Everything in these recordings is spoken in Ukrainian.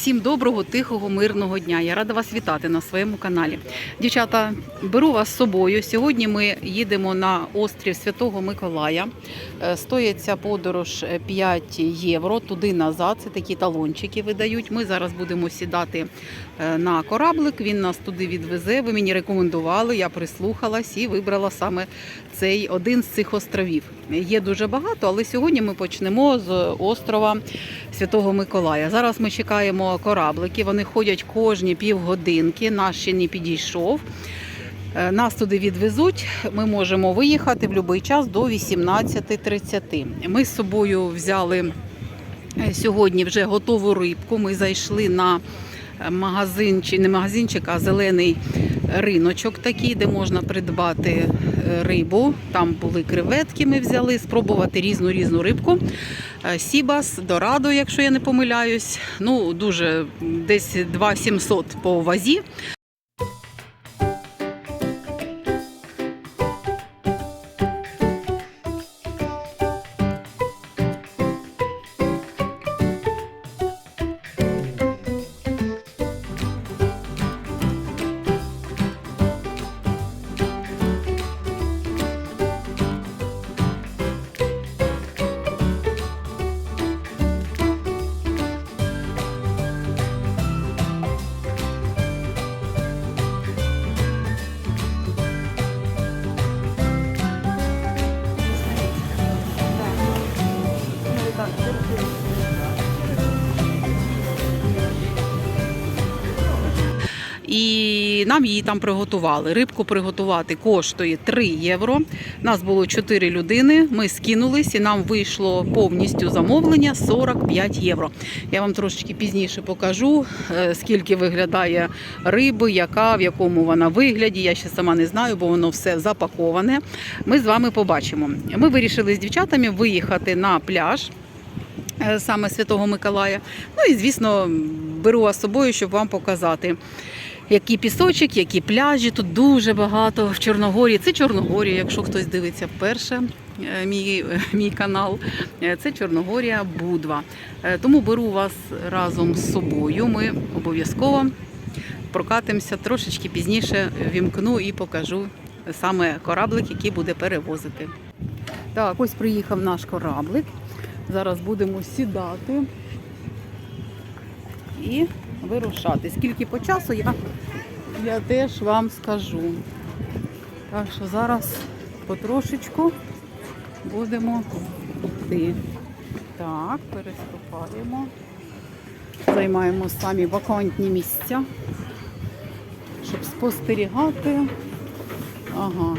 Всім доброго, тихого, мирного дня. Я рада вас вітати на своєму каналі. Дівчата, беру вас з собою. Сьогодні ми їдемо на острів Святого Миколая. Е, Стоїть ця подорож е, 5 євро туди назад. Це такі талончики видають. Ми зараз будемо сідати е, на кораблик. Він нас туди відвезе. Ви мені рекомендували, я прислухалась і вибрала саме цей один з цих островів. Є дуже багато, але сьогодні ми почнемо з острова Святого Миколая. Зараз ми чекаємо кораблики. Вони ходять кожні півгодинки. Наш ще не підійшов. Е, Нас туди відвезуть. Ми можемо виїхати в будь-який час до 18.30. Ми з собою взяли е, сьогодні вже готову рибку. Ми зайшли на е, магазин, чи не магазинчик, а зелений риночок такий, де можна придбати рибу. Там були креветки, ми взяли, спробувати різну різну рибку. Е, Сібас, Дорадо, якщо я не помиляюсь. Ну, дуже десь 2700 по вазі. Нам її там приготували. Рибку приготувати коштує 3 євро. Нас було 4 людини. Ми скинулись і нам вийшло повністю замовлення 45 євро. Я вам трошечки пізніше покажу, е, скільки виглядає риби, яка, в якому вона вигляді. Я ще сама не знаю, бо воно все запаковане. Ми з вами побачимо. Ми вирішили з дівчатами виїхати на пляж. е, Саме Святого Миколая. Ну і звісно, беру з собою, щоб вам показати, які пісочок, які пляжі. Тут дуже багато в Чорногорії. Це Чорногорія, якщо хтось дивиться вперше е, мій, е, мій канал. Е, Це Чорногорія Будва. Тому беру вас разом з собою. Ми обов'язково прокатимося трошечки пізніше, вімкну і покажу саме кораблик, який буде перевозити. Так, ось приїхав наш кораблик. Зараз будемо сідати і вирушати. Скільки по часу я, я теж вам скажу. Так що зараз потрошечку будемо йти. Так, переступаємо. Займаємо самі вакантні місця, щоб спостерігати. Ага.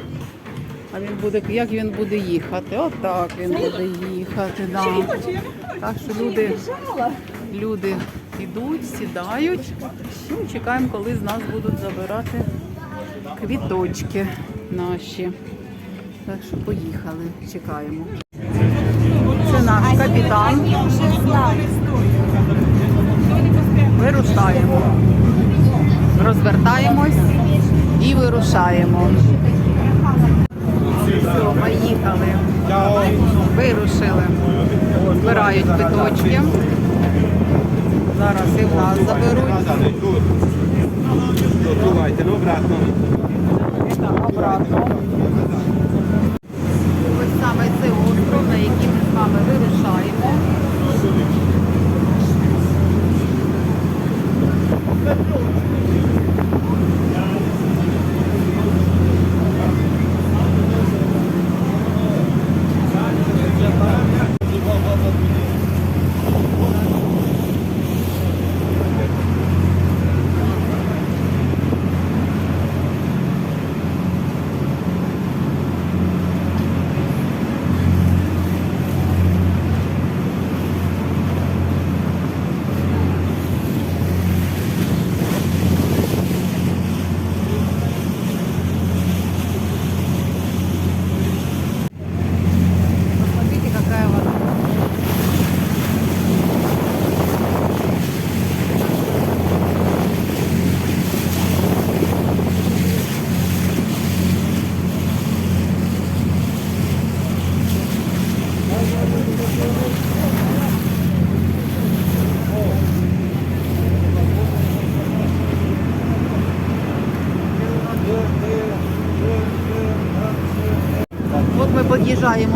А він буде, як він буде їхати? Отак він буде їхати. Да. Так що люди, люди йдуть, сідають. Ну, чекаємо, коли з нас будуть забирати квіточки наші. Так що поїхали, чекаємо. Це наш капітан. Вирушаємо. Розвертаємось і вирушаємо. Все, поїхали. Вирушили. Збирають квиточки. Зараз і в нас заберуть. Тут. ну обратно. Обратно.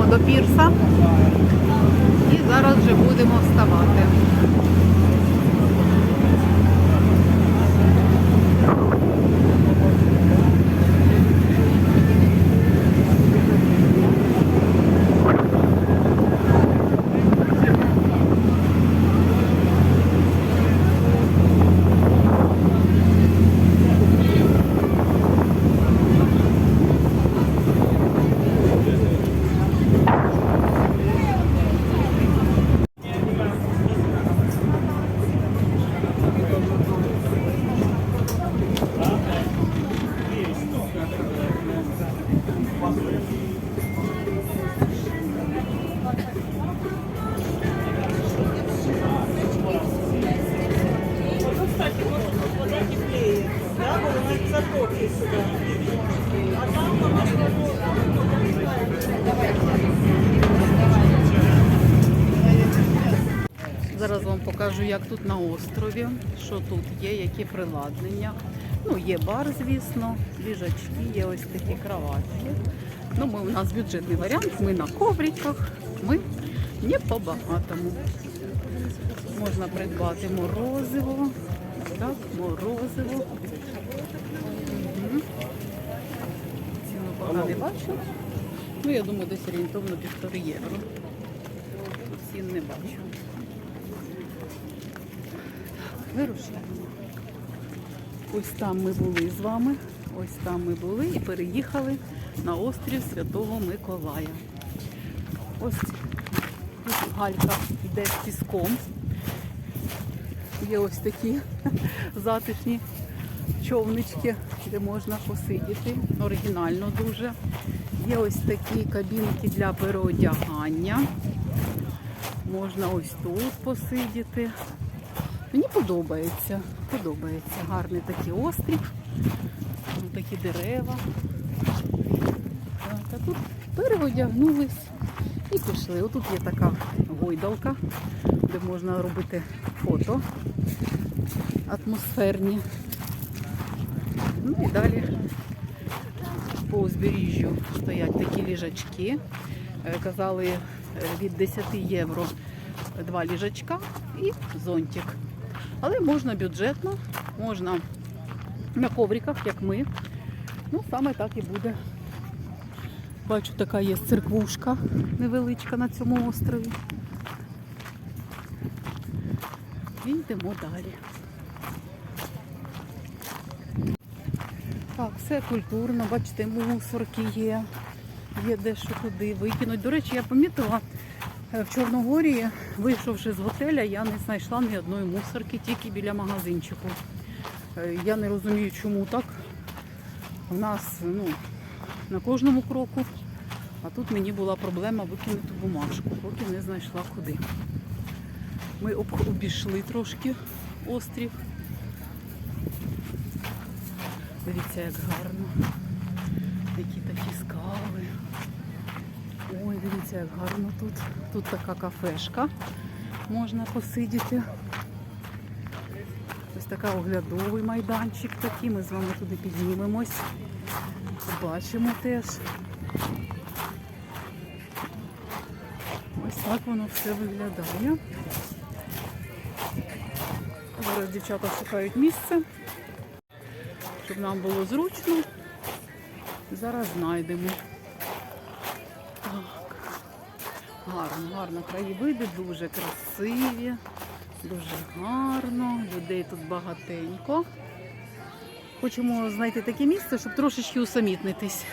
До пірса Зараз вам покажу, як тут на острові, що тут є, які приладнання. Ну, є бар, звісно, ліжачки, є ось такі кроватки. Ну, ми, у нас бюджетний варіант, ми на ковриках, ми не по-багатому. Можна придбати морозиво. Так, морозиво. Ціну поки не бачу. Ну, я думаю, десь орієнтовно півтори євро. Цін не бачу. Вирушаємо. Ось там ми були з вами. Ось там ми були і переїхали на острів Святого Миколая. Ось тут галька йде з піском. Є ось такі затишні човнички, де можна посидіти. Оригінально дуже. Є ось такі кабінки для переодягання. Можна ось тут посидіти. Мені подобається. Подобається. Гарний такий острів. Такі дерева. Так, а тут переодягнулись і пішли. Отут є така гойдалка, де можна робити фото атмосферні. Ну і далі по узбережжю стоять такі ліжачки. Е, Казали е, від 10 євро два ліжачка і зонтик. Але можна бюджетно, можна на ковриках, як ми. Ну, саме так і буде. Бачу, така є церквушка невеличка на цьому острові. І йдемо далі. Так, все культурно, бачите, мусорки є, є дещо туди викинуть. До речі, я помітила, в Чорногорії, вийшовши з готеля, я не знайшла ні одної мусорки, тільки біля магазинчику. Е, Я не розумію, чому так. У нас ну, на кожному кроку, а тут мені була проблема викинути бумажку, поки не знайшла куди. Ми обійшли трошки острів. Дивіться, як гарно. Які такі скали. Ой, дивіться, як гарно тут. Тут така кафешка. Можна посидіти. Ось така оглядовий майданчик такий. Ми з вами туди піднімемось. Побачимо теж. Ось так воно все виглядає. Зараз дівчата шукають місце щоб нам було зручно. Зараз знайдемо. Так. Гарно, гарно краєвиди, дуже красиві, дуже гарно. Людей тут багатенько. Хочемо знайти таке місце, щоб трошечки усамітнитись.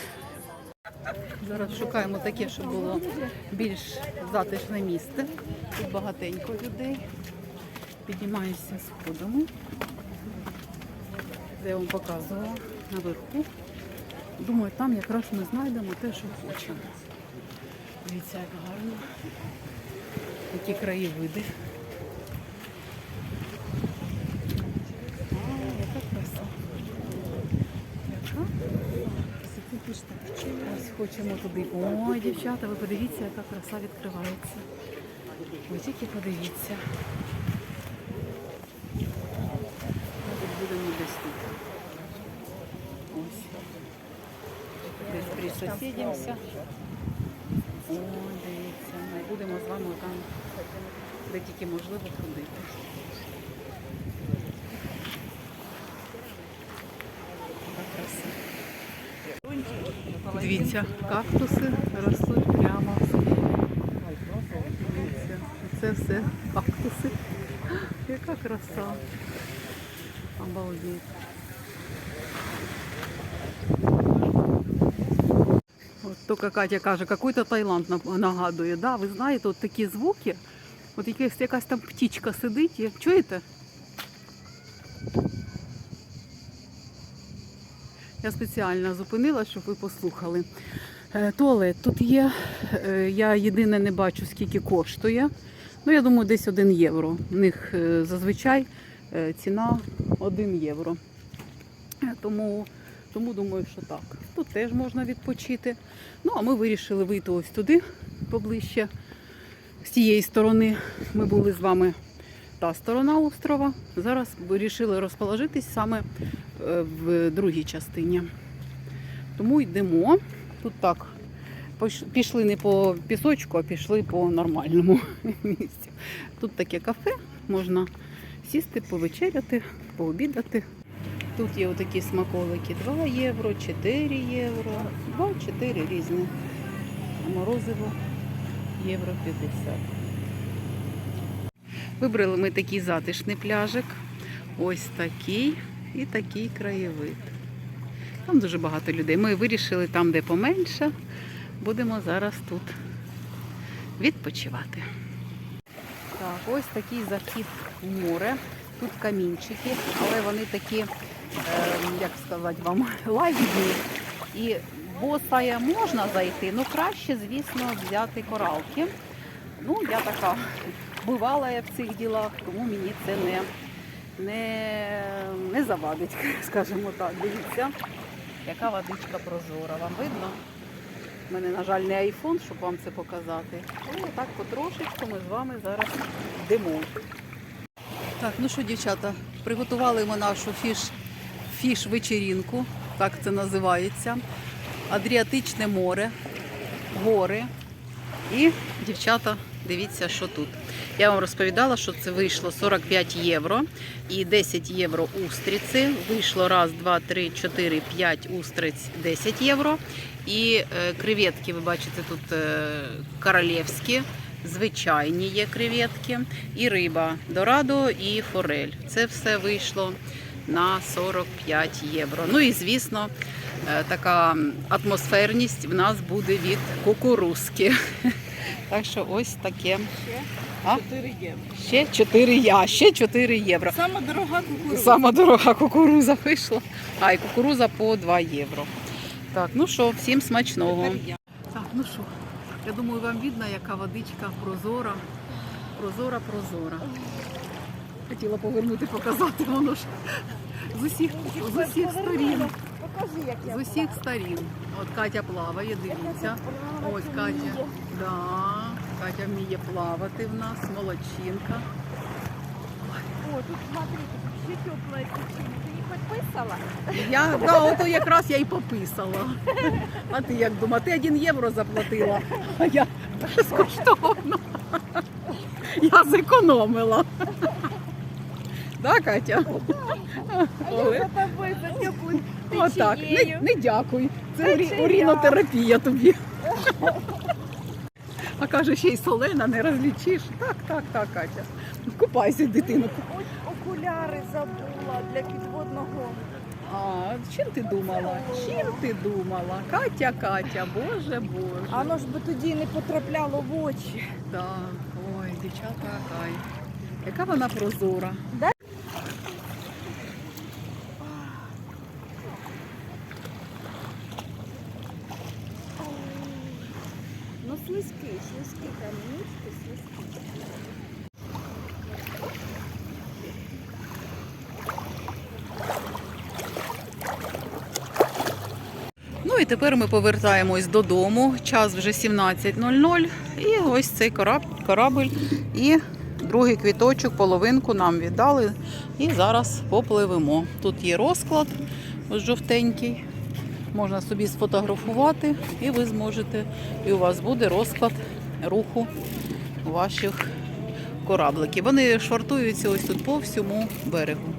Зараз шукаємо таке, щоб було більш затишне місце. Тут багатенько людей. Піднімаюся сходами де я вам показувала наверху. Думаю, там якраз ми знайдемо те, що хочемо. Дивіться, як гарно. Які краєвиди. А, яка краса. Яка? Ось хочемо туди. Ой, дівчата, ви подивіться, яка краса відкривається. Ви тільки подивіться. Мабуть, будемо десь тут. Ось. Десь присосідімося. Дивіться, ми будемо з вами там, де тільки можливо ходити. Дивіться, кактуси ростуть прямо. Дивіться, це все кактуси. Яка краса. Обалдеть. Тільки Катя каже, какой-то Таїланд нагадує. Да, ви знаєте, от такі звуки, от якась, якась там птічка сидить. Чуєте? Я спеціально зупинила, щоб ви послухали. Е, Туалет тут є. Е, Я єдине не бачу, скільки коштує. Ну, я думаю, десь 1 євро. У них е, зазвичай ціна 1 євро. Тому, тому думаю, що так. Тут теж можна відпочити. Ну, а ми вирішили вийти ось туди поближче. З тієї сторони ми були з вами та сторона острова. Зараз вирішили розположитись саме е, в другій частині. Тому йдемо. Тут так. Пішли не по пісочку, а пішли по нормальному місцю. Тут таке кафе, можна сісти, повечеряти, пообідати. Тут є отакі смаколики 2 євро, 4 євро, 2-4 різні. А морозиво євро 50. Вибрали ми такий затишний пляжик. Ось такий і такий краєвид. Там дуже багато людей. Ми вирішили там, де поменше. Будемо зараз тут відпочивати. Так, ось такий захід в море. Тут камінчики, але вони такі, як сказати вам, лагідні. І босая можна зайти, ну краще, звісно, взяти коралки. Ну, я така бувала в цих ділах, тому мені це не, не, не завадить, скажімо так. Дивіться, яка водичка прозора. Вам видно? У мене, на жаль, не айфон, щоб вам це показати. Але так потрошечку ми з вами зараз йдемо. Так, ну що, дівчата, приготували ми нашу фіш, фіш-вечерінку, так це називається. Адріатичне море, гори. І, дівчата, дивіться, що тут. Я вам розповідала, що це вийшло 45 євро і 10 євро устриці. Вийшло раз, два, три, чотири, п'ять устриць 10 євро. І е, креветки, ви бачите, тут е, королівські, звичайні є креветки, і риба дорадо, і форель. Це все вийшло на 45 євро. Ну і звісно, е, така атмосферність в нас буде від кукурузки. Так що ось таке. А? 4 євро. Ще 4 я, ще 4 євро. Сама дорога кукурудза. Сама дорога кукуруза вийшла. А і кукуруза по 2 євро. Так, ну що, всім смачного. Так, ну що, я думаю, вам видно, яка водичка прозора. Прозора, прозора. Хотіла повернути, показати, воно ж з усіх, з усіх сторін. Покажи, як я. З усіх сторін. От Катя плаває, дивіться. Ось Катя. Да, Катя вміє плавати в нас, молодчинка. О, тут смотри, тут ще тепле течение. Ти не підписала? Я да, ото якраз я й пописала. А ти як думала, ти один євро заплатила, а я безкоштовно. Я зекономила. Да, Катя? А я за тобою теплим Отак. Не, не дякуй. Це урінотерапія тобі. А каже, ще й солена, не розлічиш. Так, так, так, Катя. Купайся, дитину. Ось окуляри забула для підводного. А чим ти думала? Чим ти думала? Катя, Катя, боже, боже. Воно ж би тоді не потрапляло в очі. Так, ой, дівчата, кай. Яка вона прозора. Ну слизький, слизький камінчики. Ну і тепер ми повертаємось додому. Час вже 17.00. І ось цей кораб, корабль і другий квіточок, половинку нам віддали. І зараз попливемо. Тут є розклад жовтенький. Можна собі сфотографувати, і ви зможете, і у вас буде розклад руху ваших корабликів. Вони швартуються ось тут по всьому берегу.